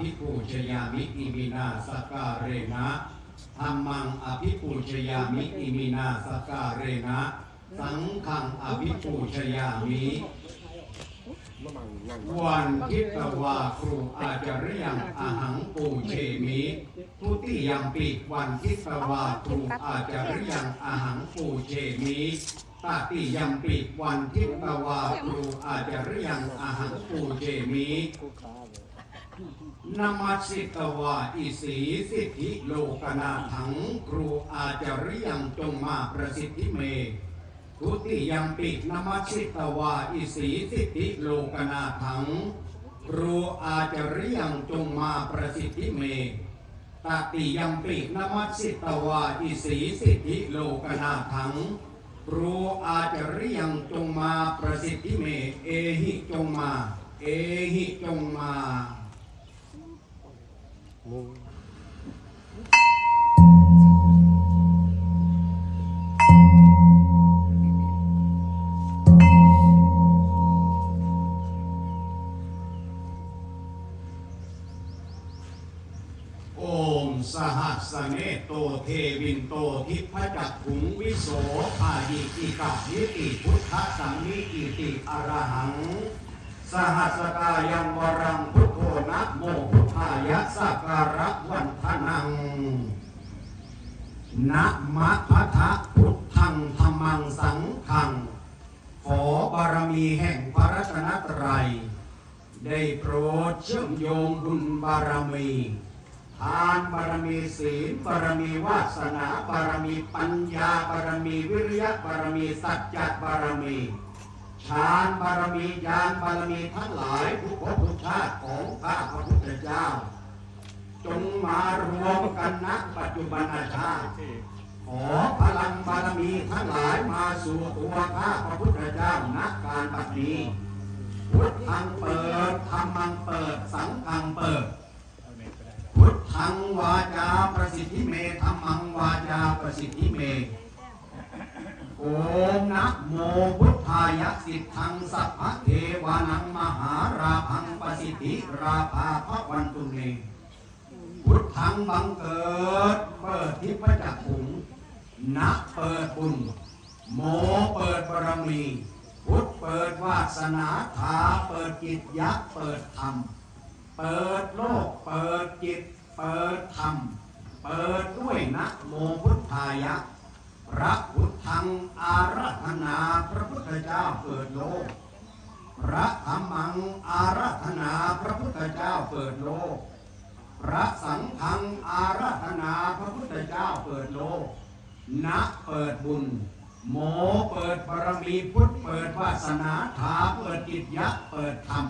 ภิปูชยามิอิมินาสกการเรนะธรรมังอภิปูชยามิอิมินาสกการเรนะ สังฆังอภิปูชยามิวันทิตวาครูอาจาริยังอาหังปูเชมิทุติยมปิวันทิตวาครูอาจาริยังอาหังปูเชมิตติยมปิวันทิตวาครูอาจาริยังอาหังปูเชมิ นมัสิตวาอิสีสิทธิโลกนาถังครูอาจาริยังจงมาประสิทธิเม ทุติยมปินมัสิตวาอิสีสิทธิโลกนาถังครูอาจาริยังจงมาประสิทธิเมตติยมปินมัสสิตวาอิสีสิทธิโลกนาถังครูอาจาริยังจงมาประสิทธิเม เอหิจงมา เอหิจงมา โอมสหัสเนโตเทวินโตทิพจักขุงวิโสภายิกิกะยิติพุทธสังนิกิติอรหัง สหัสกายังวรังพุทโธ นะโมพุทธายะสักการะวันทนังนะมะพะทะพุทธังธรรมังสังฆัง ขอบารมีแห่งพระรัตนตรัย ได้โปรดเชื่อมโยงบุญบารมีทานบารมีศีลบารมีวาสนาบารมีปัญญาบารมีวิริยะบารมีสัจจะบารมี ฌานบารมีญาณบารมีทั้งหลายทุกภพทุกชาติของข้าพระพุทธเจ้า จงมารวมกันณปัจจุบันชาติขอพลังบารมีทั้งหลายมาสู่ตัวข้าพระพุทธเจ้าณการบัดนี้พุทธังเปิดธรรมังเปิดสังฆังเปิด พุทธังวาจาประสิทธิเมธรรมังวาจาประสิทธิเมโอมนะโมพุทายะสิทธังสัพพเทวานังมหาราพังปสิทธิราภาพระวันตุเนพุทธังบังเกิด เปิดทิพจักขุงนะเปิดบุญโมเปิดบารมีพุทธเปิดวาสนาถาเปิดจิตยักษ์เปิดธรรม เปิดโลกเปิดจิต เปิดธรรม เปิดด้วยนะโมพุทธายะ พระพุทธังอารัธนาพระพุทธเจ้าเปิดโลก พระธรรมังอารัธนาพระพุทธเจ้าเปิดโลก พระสังฆังอารัธนาพระพุทธเจ้าเปิดโลกนะเปิดบุญโมเปิดบารมีพุทธเปิดวาสนาถาเปิดจิตยักษ์เปิดธรรม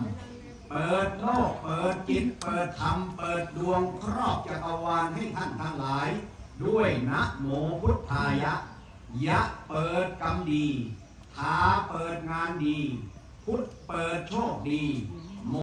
เปิดโลกเปิดจิตเปิดธรรม เปิดดวงครอบจักรวาลให้ท่านทั้งหลาย ด้วยนะโมพุทธายะ ยะเปิดกรรมดีทาเปิดงานดี พุทธเปิดโชคดี